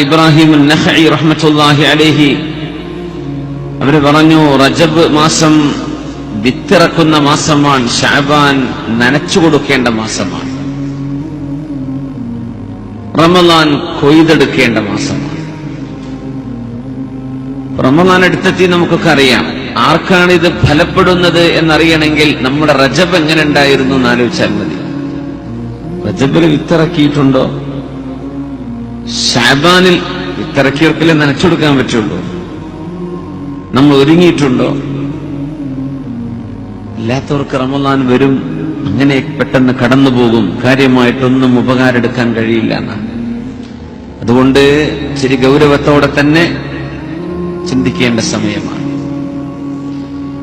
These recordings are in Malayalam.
ഇബ്രാഹിം റഹ്മത്തുല്ലാഹി അലേഹി അവർ പറഞ്ഞു റജബ് മാസം വിത്തിറക്കുന്ന മാസമാണ് ഷാബാൻ നനച്ചു കൊടുക്കേണ്ട മാസമാണ്. റമദാൻ കൊയ്തെടുക്കേണ്ട മാസമാണ്. റമദാൻ അടുത്തെത്തി നമുക്കൊക്കെ അറിയാം. ആർക്കാണ് ഇത് ഫലപ്പെടുന്നത് എന്നറിയണമെങ്കിൽ നമ്മുടെ റജബ് എങ്ങനെ ഉണ്ടായിരുന്നു എന്ന് ആലോചിച്ചാൽ മതി. റജബിൽ വിത്തിറക്കിയിട്ടുണ്ടോ? ഷാബാനിൽ വിത്തിറക്കിയവർക്കല്ലേ നനച്ചെടുക്കാൻ പറ്റുള്ളൂ. നമ്മൾ ഒരുങ്ങിയിട്ടുണ്ടോ? ഇല്ലാത്തവർക്ക് റമദാൻ വരും അങ്ങനെ പെട്ടെന്ന് കടന്നു പോകും. കാര്യമായിട്ടൊന്നും ഉപകാരം എടുക്കാൻ കഴിയില്ല എന്നാണ് അതുകൊണ്ട് ചെറിയ ഗൗരവത്തോടെ തന്നെ ചിന്തിക്കേണ്ട സമയമാണ്.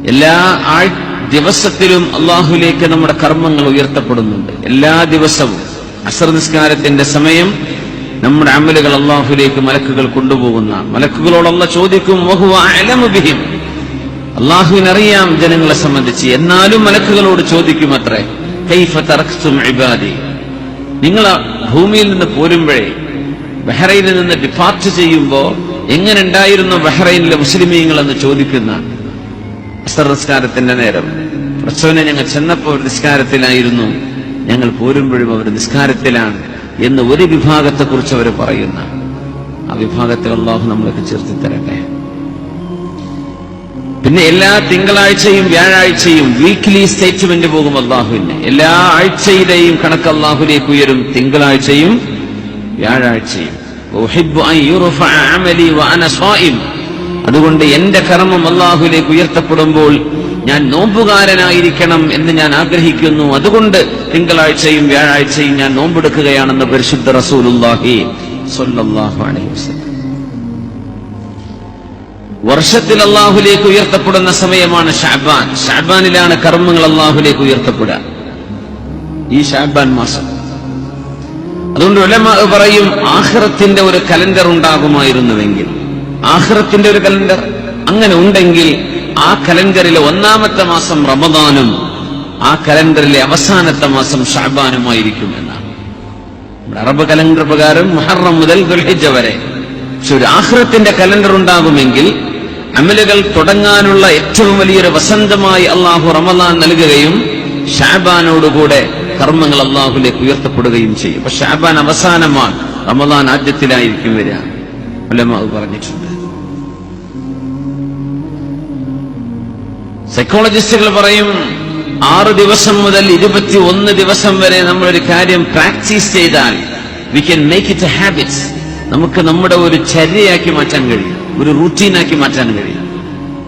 എല്ലാ ആൾ ദിവസത്തിലും അള്ളാഹുലേക്ക് നമ്മുടെ കർമ്മങ്ങൾ ഉയർത്തപ്പെടുന്നുണ്ട്. എല്ലാ ദിവസവും അസർ നിസ്കാരത്തിന്റെ സമയം നമ്മുടെ അമലുകൾ അള്ളാഹുലേക്ക് മലക്കുകൾ കൊണ്ടുപോകുന്ന മലക്കുകളോടുള്ള ചോദിക്കും വഹുവ അഅലമു ബിഹിം. അള്ളാഹുവിനറിയാം ജനങ്ങളെ സംബന്ധിച്ച് എന്നാലും മലക്കുകളോട് ചോദിക്കും അത്രേ കൈഫ ഇബാദി. നിങ്ങൾ ഭൂമിയിൽ നിന്ന് പോരുമ്പോഴേ ബഹ്റൈനിൽ നിന്ന് ഡിപ്പാർട്ട് ചെയ്യുമ്പോൾ എങ്ങനെ ഉണ്ടായിരുന്നു ബഹ്റൈനിലെ മുസ്ലിമീങ്ങൾ എന്ന് ചോദിക്കുന്ന നിസ്കാരത്തിന്റെ നേരം. പ്രസവനെ ഞങ്ങൾ ചെന്നപ്പോൾ നിസ്കാരത്തിലായിരുന്നു. ഞങ്ങൾ പോരുമ്പോഴും അവർ നിസ്കാരത്തിലാണ്. എന്ന് ഒരു വിഭാഗത്തെ കുറിച്ച് അവർ പറയുന്ന. ആ വിഭാഗത്തെ അള്ളാഹു നമ്മളൊക്കെ ചേർത്തി തരട്ടെ. പിന്നെ എല്ലാ തിങ്കളാഴ്ചയും വ്യാഴാഴ്ചയും വീക്ക്ലി സ്റ്റേറ്റ്മെന്റ് പോകും അള്ളാഹുവിന്. എല്ലാ ആഴ്ചയിലെയും കണക്ക് അള്ളാഹുലേക്ക് ഉയരും തിങ്കളാഴ്ചയും വ്യാഴാഴ്ചയും. അതുകൊണ്ട് എന്റെ കർമ്മം അള്ളാഹുലേക്ക് ഉയർത്തപ്പെടുമ്പോൾ ഞാൻ നോമ്പുകാരനായിരിക്കണം എന്ന് ഞാൻ ആഗ്രഹിക്കുന്നു. അതുകൊണ്ട് തിങ്കളാഴ്ചയും വ്യാഴാഴ്ചയും ഞാൻ നോമ്പെടുക്കുകയാണെന്ന് പരിശുദ്ധ റസൂലുല്ലാഹി അലൈഹി വർഷത്തിൽ അള്ളാഹുലേക്ക് ഉയർത്തപ്പെടുന്ന സമയമാണ് ഷാബാൻ. ഷാബാനിലാണ് കർമ്മങ്ങൾ അള്ളാഹുലേക്ക് ഉയർത്തപ്പെടുക. ഈ ഷാബാൻ മാസം. അതുകൊണ്ട് ഉലമാ പറയും ആഹ്റത്തിന്റെ ഒരു കലണ്ടർ ഉണ്ടാകുമായിരുന്നുവെങ്കിൽ. ആഹ്റത്തിന്റെ ഒരു കലണ്ടർ? അങ്ങനെ ഉണ്ടെങ്കിൽ ആ കലണ്ടറിലെ ഒന്നാമത്തെ മാസം റമദാനും ആ കലണ്ടറിലെ അവസാനത്തെ മാസം ഷാബാനുമായിരിക്കും എന്നാണ്. അറബ് കലണ്ടർ പ്രകാരം മുഹറം മുതൽ ദുൽഹിജ വരെ. പക്ഷെ ഒരു ആഹ്റത്തിന്റെ കലണ്ടർ ഉണ്ടാകുമെങ്കിൽ അമലുകൾ തുടങ്ങാനുള്ള ഏറ്റവും വലിയൊരു വസന്തമായി അള്ളാഹു റമദാൻ നൽകുകയും ഷാബാനോടുകൂടെ കർമ്മങ്ങൾ അള്ളാഹുലേക്ക് ഉയർത്തപ്പെടുകയും ചെയ്യും. അപ്പൊ ഷാബാൻ അവസാനമാണ് റമദാൻ ആദ്യത്തിലായിരിക്കും വരിക. പറഞ്ഞിട്ടുണ്ട്. സൈക്കോളജിസ്റ്റുകൾ പറയും ആറ് ദിവസം മുതൽ ഇരുപത്തി ഒന്ന് ദിവസം വരെ നമ്മൾ ഒരു കാര്യം പ്രാക്ടീസ് ചെയ്താൽ we can make it a habits നമുക്ക് നമ്മുടെ ഒരു ചര്യയാക്കി മാറ്റാൻ കഴിയും ഒരു റൂട്ടീനാക്കി മാറ്റാൻ കഴിയും.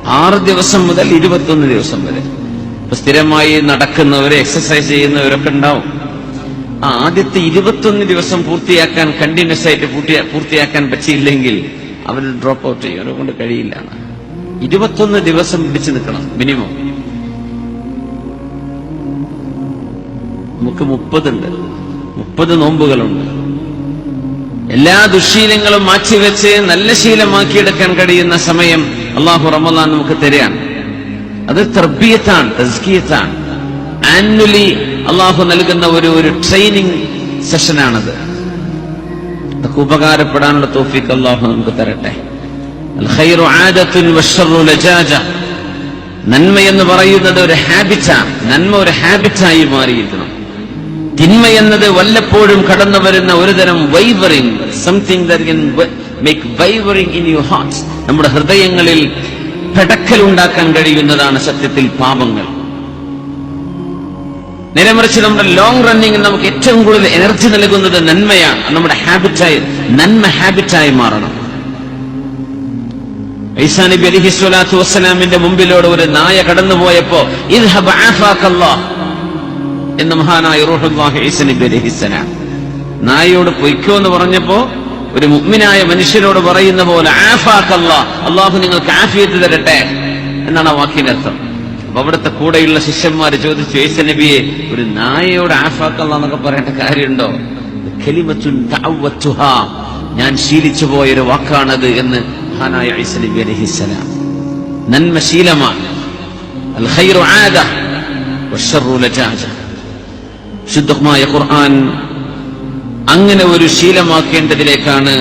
ആറ് ദിവസം മുതൽ ഇരുപത്തൊന്ന് ദിവസം വരെ. ഇപ്പൊ സ്ഥിരമായി നടക്കുന്നവര് എക്സസൈസ് ചെയ്യുന്നവരൊക്കെ ഉണ്ടാവും. ആ ആദ്യത്തെ ഇരുപത്തൊന്ന് ദിവസം പൂർത്തിയാക്കാൻ കണ്ടിന്യൂസ് ആയിട്ട് പൂർത്തിയാക്കാൻ പറ്റിയില്ലെങ്കിൽ അവർ ഡ്രോപ്പ് ഔട്ട് ചെയ്യും. അവരെ കൊണ്ട് കഴിയില്ല. ഇരുപത്തൊന്ന് ദിവസം പിടിച്ചു നിൽക്കണം മിനിമം നമുക്ക് മുപ്പതുണ്ട്. മുപ്പത് നോമ്പുകളുണ്ട്. എല്ലാ ദുശീലങ്ങളും മാറ്റിവെച്ച് നല്ല ശീലമാക്കിയെടുക്കാൻ കഴിയുന്ന സമയം അള്ളാഹു റമദാൻ നമുക്ക് തരികയാണ്. അത് തർബീയത്താണ് തസ്കിയത്താണ്. ആനുവലി അള്ളാഹു നൽകുന്ന ഒരു ഒരു ട്രെയിനിങ് സെഷനാണത്. അതൊക്കെ ഉപകാരപ്പെടാനുള്ള തോഫിക്ക് അള്ളാഹു നമുക്ക് തരട്ടെ. നന്മ എന്ന് പറയുന്നത് ഒരു ഹാബിറ്റാണ് നന്മ ഒരു ഹാബിറ്റായി മാറിയിരിക്കണം. തിന്മ എന്നത് വല്ലപ്പോഴും കടന്നു വരുന്ന ഒരു തരം wavering something make wavering in you heart നമ്മുടെ ഹൃദയങ്ങളിൽ പെടക്കൽ ഉണ്ടാക്കാൻ കഴിയുന്നതാണ് സത്യത്തിൽ പാപങ്ങൾ. നേരെമറിച്ച് നമ്മുടെ ലോങ് റണ്ണിങ് നമുക്ക് ഏറ്റവും കൂടുതൽ എനർജി നൽകുന്നത് നന്മയാണ്. നമ്മുടെ ഹാബിറ്റായി നന്മ ഹാബിറ്റായി മാറണം. ഈസാ നബി അലിഹി സ്വലാത്തു വസ്സലാമിന്റെ മുമ്പിലൂടെ ഒരു നായ കടന്നുപോയപ്പോ എന്ന മഹാനായ റൂഹുല്ലാഹി നബി നായയോട് പൊയ്ക്കോ എന്ന് പറഞ്ഞപ്പോ ഒരു മുഗ്മിനായ മനുഷ്യനോട് പറയുന്ന പോലെ അള്ളാഹു നിങ്ങൾക്ക് ആഫിയത്ത് തരട്ടെ എന്നാണ് ആ വാക്കിന്റെ അർത്ഥം അപ്പൊ അവിടുത്തെ കൂടെയുള്ള ശിഷ്യന്മാർ ചോദിച്ചു ഈസ നബിയെ ഒരു നായയോട് ആഫാക്കല്ല എന്നൊക്കെ പറയേണ്ട കാര്യമുണ്ടോ. ഞാൻ ശീലിച്ചു പോയൊരു വാക്കാണത് എന്ന് മഹാനായ ഈസ നബി അലൈഹിസ്സലാം നന്മ ശീലമാണ്. ശുദ്ധമായ ഖുർആൻ അങ്ങനെ ഒരു ശീലമാക്കേണ്ടതിലേക്കാണ്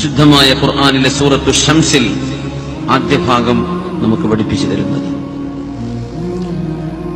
ശുദ്ധമായ ഖുർആാനിലെ സൂറത്തു ഷംസിൽ ആദ്യ ഭാഗം നമുക്ക് പഠിപ്പിച്ചു തരുന്നത്.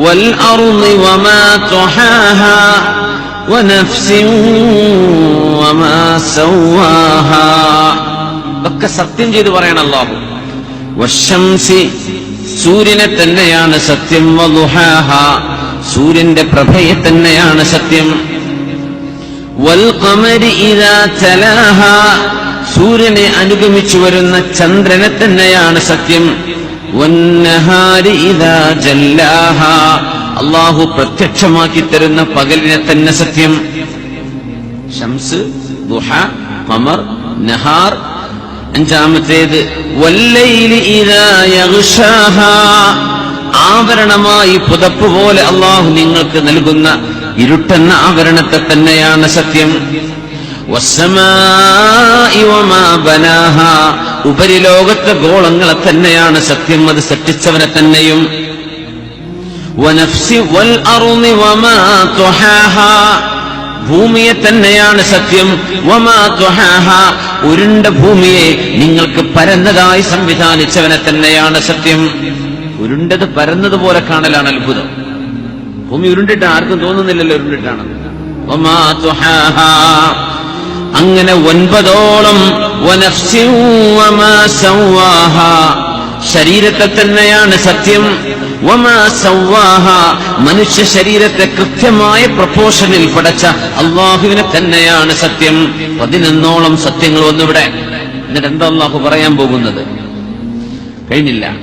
والأرض وما طحاها ونفس وما سواها ഒക്കെ സത്യം ചെയ്ത് പറയണം അല്ലാഹു വശംസി സൂര്യനെ തന്നെയാണ് സത്യം വദുഹാഹ സൂര്യന്റെ പ്രഭയെ തന്നെയാണ് സത്യം വൽഖമരി ഇദാ തലാഹ സൂര്യനെ അനുഗമിച്ചു വരുന്ന ചന്ദ്രനെ തന്നെയാണ് സത്യം വന്നഹാരി ഇദാ ജല്ലാഹ അള്ളാഹു പ്രത്യക്ഷമാക്കി തരുന്ന പകലിനെ തന്നെ സത്യം. ഷംസ് ദുഹ ഖമർ നഹാർ. അഞ്ചാമത്തേത് ആവരണമായി പുതപ്പ് പോലെ അള്ളാഹു നിങ്ങൾക്ക് നൽകുന്ന ഇരുട്ടെന്ന ആവരണത്തെ തന്നെയാണ് സത്യം. ഉപരിലോകത്തെ ഗോളങ്ങളെ തന്നെയാണ് സത്യം. അത് സൃഷ്ടിച്ചവനെ തന്നെയും. ഭൂമിയെ തന്നെയാണ് സത്യം. ഉരുണ്ട ഭൂമിയെ നിങ്ങൾക്ക് പരന്നതായി സംവിധാനിച്ചവനെ തന്നെയാണ് സത്യം. ഉരുണ്ടത് പരന്നതുപോലെ കാണലാണ് അത്ഭുതം. ഭൂമി ഉരുണ്ടിട്ട് ആർക്കും തോന്നുന്നില്ലല്ലോ ഉരുണ്ടിട്ടാണ്. തുഹാഹ അങ്ങനെ ഒൻപതോളം ശരീരത്തെ തന്നെയാണ് സത്യം. മനുഷ്യ ശരീരത്തെ കൃത്യമായ പ്രപ്പോഷനിൽ പടച്ച അള്ളാഹുവിനെ തന്നെയാണ് സത്യം. പതിനൊന്നോളം സത്യങ്ങൾ വന്നിവിടെ എന്നിട്ട് എന്താ അള്ളാഹു പറയാൻ പോകുന്നത്? കഴിഞ്ഞില്ല.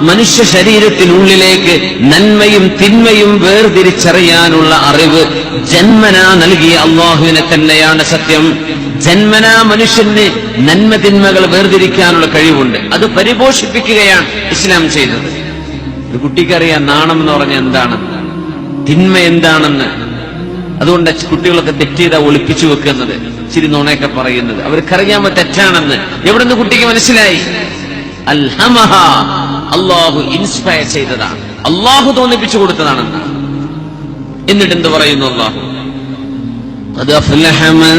മനുഷ്യ ശരീരത്തിനുള്ളിലേക്ക് നന്മയും തിന്മയും വേർതിരിച്ചറിയാനുള്ള അറിവ് ജന്മനാ നൽകിയ അള്ളാഹുവിനെ തന്നെയാണ് സത്യം. ജന്മനാ മനുഷ്യന് നന്മ തിന്മകൾ വേർതിരിക്കാനുള്ള കഴിവുണ്ട്. അത് പരിപോഷിപ്പിക്കുകയാണ് ഇസ്ലാം ചെയ്തത്. ഒരു കുട്ടിക്കറിയാം നാണം എന്ന് പറഞ്ഞ എന്താണ്? തിന്മ എന്താണെന്ന്. അതുകൊണ്ട് കുട്ടികളൊക്കെ തെറ്റ് ചെയ്താ ഒളിപ്പിച്ചു വെക്കുന്നത്. ചിരി നുണയൊക്കെ പറയുന്നത്. അവർക്കറിയാമോ തെറ്റാണെന്ന്? എവിടുന്ന് കുട്ടിക്ക് മനസ്സിലായി? അൽഹമഹ അള്ളാഹു ഇൻസ്പയർ ചെയ്തതാണ് അള്ളാഹു തോന്നിപ്പിച്ചു കൊടുത്തതാണെന്ന് എന്നിട്ട് എന്ത് പറയുന്നു അള്ളാഹു قد أفلح من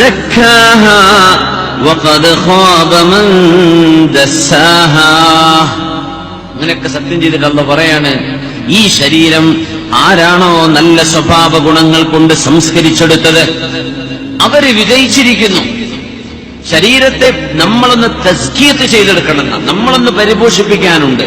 زكاها وقد خاب من دساها അങ്ങനെയൊക്കെ സത്യം ചെയ്തിട്ട് അല്ല പറയാണ് ഈ ശരീരം ആരാണോ നല്ല സ്വഭാവ ഗുണങ്ങൾ കൊണ്ട് സംസ്കരിച്ചെടുത്തത് അവര് വിജയിച്ചിരിക്കുന്നു ശരീരത്തെ നമ്മളൊന്ന് തസ്കീത്ത് ചെയ്തെടുക്കണം നമ്മളൊന്ന് പരിപോഷിപ്പിക്കാനുണ്ട്.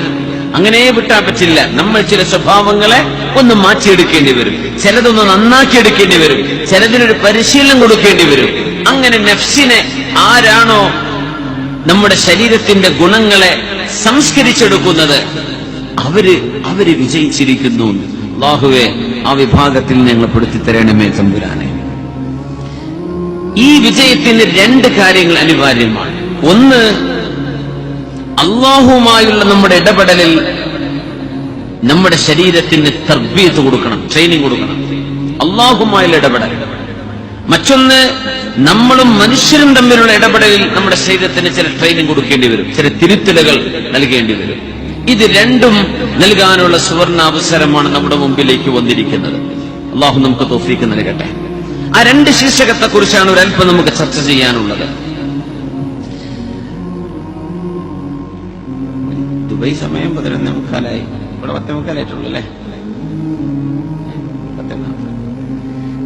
അങ്ങനെ വിട്ടാൻ പറ്റില്ല. നമ്മൾ ചില സ്വഭാവങ്ങളെ ഒന്ന് മാറ്റിയെടുക്കേണ്ടി വരും. ചിലതൊന്ന് നന്നാക്കിയെടുക്കേണ്ടി വരും. ചിലതിനൊരു പരിശീലനം കൊടുക്കേണ്ടി വരും. അങ്ങനെ നഫ്സിനെ ആരാണോ നമ്മുടെ ശരീരത്തിന്റെ ഗുണങ്ങളെ സംസ്കരിച്ചെടുക്കുന്നത് അവർ അവർ വിജയിച്ചിരിക്കുന്നു. അള്ളാഹുവെ ആ വിഭാഗത്തിൽ ഞങ്ങൾ പെടുത്തി തരണമേ തമ്പുരാനെ. ഈ വിജയത്തിന് രണ്ട് കാര്യങ്ങൾ അനിവാര്യമാണ്. ഒന്ന് അള്ളാഹുമായുള്ള നമ്മുടെ ഇടപെടലിൽ നമ്മുടെ ശരീരത്തിന് തർബീത്ത് കൊടുക്കണം ട്രെയിനിങ് കൊടുക്കണം. അള്ളാഹുമായുള്ള ഇടപെടൽ. മറ്റൊന്ന് നമ്മളും മനുഷ്യരും തമ്മിലുള്ള ഇടപെടലിൽ നമ്മുടെ ശരീരത്തിന് ചില ട്രെയിനിങ് കൊടുക്കേണ്ടി വരും ചില തിരുത്തലുകൾ നൽകേണ്ടി വരും. ഇത് രണ്ടും നൽകാനുള്ള സുവർണ അവസരമാണ് നമ്മുടെ മുമ്പിലേക്ക് വന്നിരിക്കുന്നത്. അള്ളാഹു നമുക്ക് തോഫീക്ക് നൽകട്ടെ. ആ രണ്ട് ശീർഷകത്തെ കുറിച്ചാണ് ഒരല്പം നമുക്ക് ചർച്ച ചെയ്യാനുള്ളത്. ദുബൈ സമയം പതിനൊന്നേ മുക്കാലായി. ഇവിടെ പത്തേ മുക്കാലായിട്ടുള്ളൂ അല്ലേ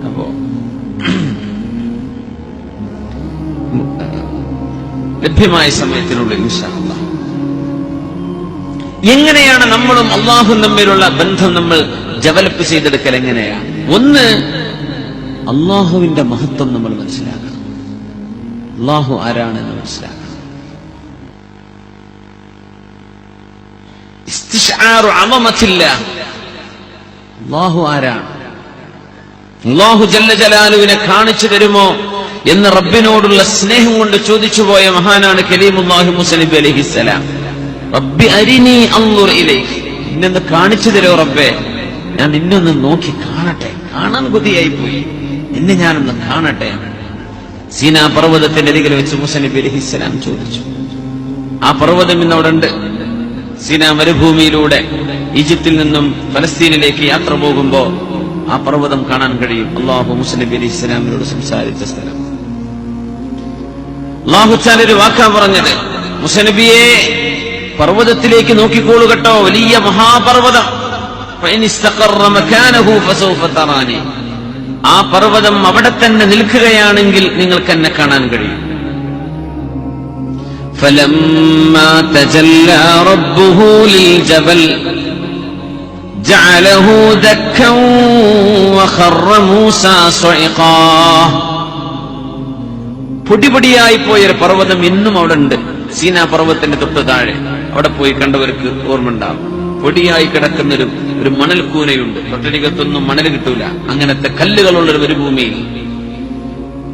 അപ്പോ ലഭ്യമായ സമയത്തിനുള്ളിൽ ഇൻഷാ അല്ലാഹ്. എങ്ങനെയാണ് നമ്മളും അള്ളാഹും തമ്മിലുള്ള ബന്ധം നമ്മൾ ഡെവലപ്പ് ചെയ്തെടുക്കൽ എങ്ങനെയാണ് ഒന്ന് അള്ളാഹുവിന്റെ മഹത്വം നമ്മൾ മനസ്സിലാക്കണം. അള്ളാഹു ആരാണെന്ന് മനസ്സിലാക്കണം. അള്ളാഹു ആരാണ്? അള്ളാഹു ജല്ല ജലാലുവിനെ കാണിച്ചു തരുമോ എന്ന് റബ്ബിനോടുള്ള സ്നേഹം കൊണ്ട് ചോദിച്ചു പോയ മഹാനാണ് കലീമുല്ലാഹി മുസലിബ് അലഹിസലാം റബ്ബി അരിനി അള്ളൂർ ഇലേക്ക് നിന്നൊന്ന് കാണിച്ചു തരോ റബ്ബേ? ഞാൻ നിന്നൊന്ന് നോക്കി കാണട്ടെ. കാണാൻ കൊതിയായി പോയി നിന്നെ ഞാനൊന്ന് കാണട്ടെ സീനാ പർവതത്തിന്റെ അരികിൽ വെച്ച് മുസലിബ് അലഹിസലാം ചോദിച്ചു. ആ പർവതം ഇന്നവിടെ ഉണ്ട് സീന മരുഭൂമിയിലൂടെ ഈജിപ്തിൽ നിന്നും ഫലസ്തീനിലേക്ക് യാത്ര പോകുമ്പോ ആ പർവതം കാണാൻ കഴിയും. അള്ളാഹു മുസ്ലിം അലി ഇസ്ലാമിനോട് സംസാരിച്ച സ്ഥലം. അള്ളാഹുച്ചാൻ ഒരു വാക്കാ പറഞ്ഞത്. മുസനബിയെ പർവതത്തിലേക്ക് നോക്കിക്കോളൂ കേട്ടോ. വലിയ മഹാപർവതം. ആ പർവ്വതം അവിടെ തന്നെ നിൽക്കുകയാണെങ്കിൽ നിങ്ങൾക്ക് എന്നെ കാണാൻ കഴിയും فلما تجلى ربه للجبل جعله دكا وخر موسى صعقا പൊടിപൊടിയായി പോയൊരു പർവ്വതം ഇന്നും അവിടെ ഉണ്ട് സീനാ പർവ്വതത്തിന്റെ തൊട്ട് താഴെ അവിടെ പോയി കണ്ടവർക്ക് ഓർമ്മ ഉണ്ടാവും പൊടിയായി കിടക്കുന്നൊരു ഒരു മണൽക്കൂനയുണ്ട് തൊട്ടടികത്തൊന്നും മണൽ കിട്ടൂല. അങ്ങനത്തെ കല്ലുകളുള്ള ഒരു മരുഭൂമിയിൽ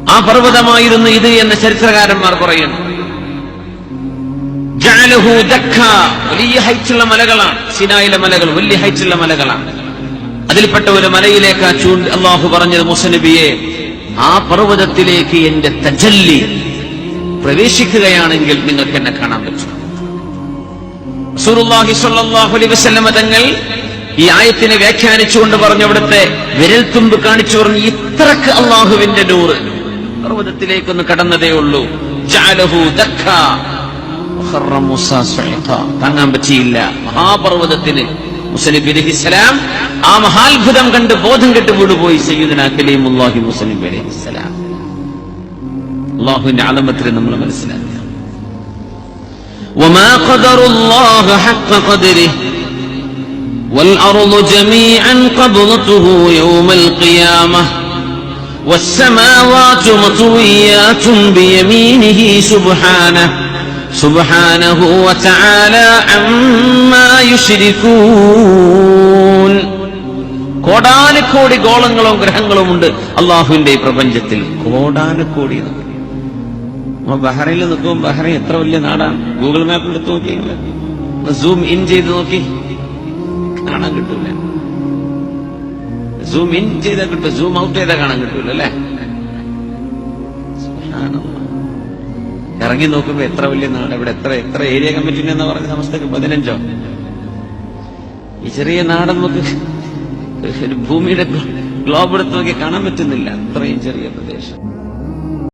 ആ പർവതമായിരുന്നു ഇത് എന്ന് ചരിത്രകാരന്മാർ പറയുന്നു. വലിയ ഹൈറ്റുള്ള മലകളാണ്. സിനായിലെ മലകൾ വലിയ ഹൈറ്റുള്ള മലകളാണ്. അതിൽപ്പെട്ട ഒരു മലയിലേക്ക് ആ അള്ളാഹു പറഞ്ഞത് മുസനബിയെ ആ പർവതത്തിലേക്ക് എന്റെ തജല്ലി പ്രവേശിക്കുകയാണെങ്കിൽ നിങ്ങൾക്ക് എന്നെ കാണാൻ പറ്റും. തങ്ങൾ ഈ ആയത്തിനെ വ്യാഖ്യാനിച്ചുകൊണ്ട് പറഞ്ഞു അവിടുത്തെ വിരൽത്തുമ്പ് കാണിച്ചു പറഞ്ഞു ഇത്രക്ക് അള്ളാഹുവിന്റെ നൂറ്. പർവതത്തിലേക്കൊന്ന് കടന്നതേ ഉള്ളൂ. താങ്ങാൻ പറ്റിയില്ല. മഹാപർവതത്തിന് മുസ്ലിം അലഹിസ്സലാം ആ മഹാത്ഭുതം കണ്ട് ബോധം കെട്ട് വീടുപോയി സയ്യിദുന കലീമുല്ലാഹി മുസ്ലിം അലഹിസ്സലാം അള്ളാഹുവിന്റെ ആലമത്തിൽ നമ്മൾ മനസ്സിലാക്കുക وما قدر الله حق قدره والأرض جميعا قبضته يوم القيامة والسماوات مطويات بيمينه سبحانه سبحانه وتعالى عما يشركون കോടാനുകോടി ഗോളങ്ങളും ഗ്രഹങ്ങളും ഉണ്ട് അള്ളാഹുവിന്റെ ഈ പ്രപഞ്ചത്തിൽ കോടാനുകോടി നമ്മൾ ബഹ്റൈനിൽ നിൽക്കുമ്പോൾ ബഹ്റൈൻ എത്ര വലിയ നാടാണ്? ഗൂഗിൾ മാപ്പിൽ എടുത്ത് നോക്കി. സൂം ഇൻ ചെയ്ത് നോക്കി. കാണാൻ കിട്ടൂല. സൂം ഇൻ ചെയ്താൽ കിട്ടും സൂം ഔട്ട് ചെയ്താൽ കാണാൻ കിട്ടൂല അല്ലേ. ഇറങ്ങി നോക്കുമ്പോ എത്ര വലിയ നാട്? ഇവിടെ എത്ര എത്ര ഏരിയ കമ്മിറ്റി എന്ന് പറഞ്ഞ സമസ്തക്ക് പതിനഞ്ചോ? ഈ ചെറിയ നാടൻ നമുക്ക് ഭൂമിയുടെ ഗ്ലോബ് എടുത്ത് നോക്കി കാണാൻ പറ്റുന്നില്ല. അത്രയും ചെറിയ പ്രദേശം.